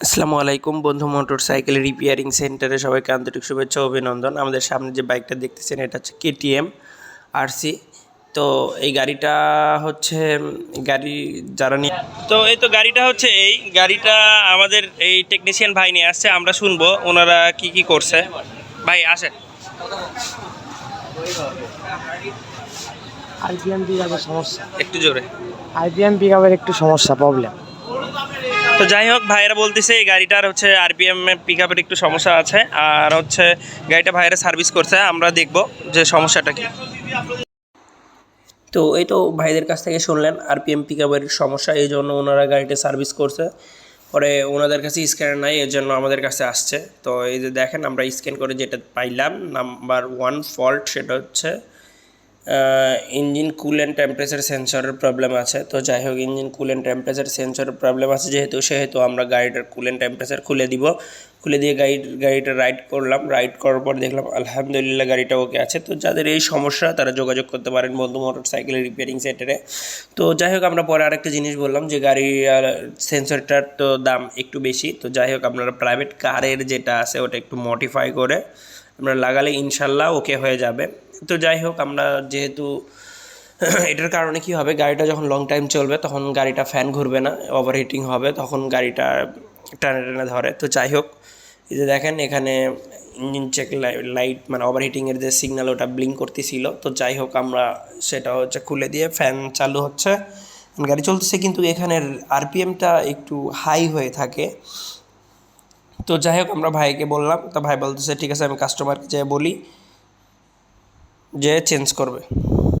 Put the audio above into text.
আসসালামু আলাইকুম বন্ধু মোটর সাইকেল রিপেয়ারিং সেন্টারে সবাইকে আন্তরিক শুভেচ্ছা অভিনন্দন। আমাদের সামনে যে বাইকটা দেখতেছেন এটা হচ্ছে কেটিএম আরসি তো এই গাড়িটা হচ্ছে গাড়ি যারা নিয়ে তো এই তো গাড়িটা হচ্ছে এই। গাড়িটা আমাদের এই টেকনিশিয়ান ভাই নিয়ে আসছে আমরা শুনব ওনারা কি কি করছে। ভাই আসে আইপিএম পিকআপের সমস্যা। একটু জোরে। আইপিএম পিকআপের একটু সমস্যা প্রবলেম তো যাই হোক, ভাইয়েরা বলতেছে এই গাড়িটার হচ্ছে আরপিএম পিক আপের একটু সমস্যা আছে, আর হচ্ছে গাড়িটা ভাইয়েরা সার্ভিস করছে, আমরা দেখব যে সমস্যাটা কি। তো এই তো ভাইদের কাছ থেকে শুনলেন আরপিএম পিক আপের সমস্যা, এই জন্য ওনারা গাড়িটা সার্ভিস করছে। পরে ওনাদের কাছে স্ক্যানার নাই এর জন্য আমাদের কাছে আসছে। তো এই যে দেখেন, আমরা স্ক্যান করে যেটা পাইলাম নাম্বার ওয়ান ফল্ট সেটা হচ্ছে ইঞ্জিন কুল অ্যান্ড টেম্পারেচার সেন্সরের প্রবলেম আছে। তো যাই হোক, ইঞ্জিন কুল অ্যান্ড টেম্পারেচার সেন্সরের প্রবলেম আছে যেহেতু, সেহেতু আমরা গাড়িটার কুল অ্যান্ড টেম্পারেচার খুলে দিব। খুলে দিয়ে গাড়ি গাড়িটা রাইড করলাম। রাইড করার পর দেখলাম, আলহামদুলিল্লাহ গাড়িটা ওকে আছে। তো যাদের এই সমস্যা, তারা যোগাযোগ করতে পারেন বন্ধু মোটর সাইকেলের রিপেয়ারিং সেন্টারে তো যাই হোক, আমরা পরে আরেকটা জিনিস বললাম যে গাড়ির সেন্সরটার তো দাম একটু বেশি। তো যাই হোক, আপনারা প্রাইভেট কারের যেটা আছে, ওটা একটু মডিফাই করে আমরা লাগালে ইনশাল্লাহ ওকে হয়ে যাবে। তো যাই হোক, আমরা যেহেতু এটার কারণে কি হবে, গাড়িটা যখন লং টাইম চলবে, তখন গাড়িটা ফ্যান ঘুরবে না ওভারহিটিং হবে, তখন গাড়িটা টানে টানে ধরে। তো যাই হোক, এই যে দেখেন, এখানে ইঞ্জিন চেক লাইট মানে ওভারহিটিংয়ের যে সিগন্যাল ওটা ব্লিঙ্ক করতেছিল। তো যাই হোক, আমরা সেটা হচ্ছে খুলে দিয়ে ফ্যান চালু হচ্ছে। গাড়ি চলতেছে, কিন্তু এখানের আরপিএমটা একটু হাই হয়ে থাকে। তো যাই হোক, আমরা ভাইকে বললাম, তো ভাই বলতেছে, ঠিক আছে, আমি কাস্টমারকে যেয়ে বলি। যে চেঞ্জ করবে।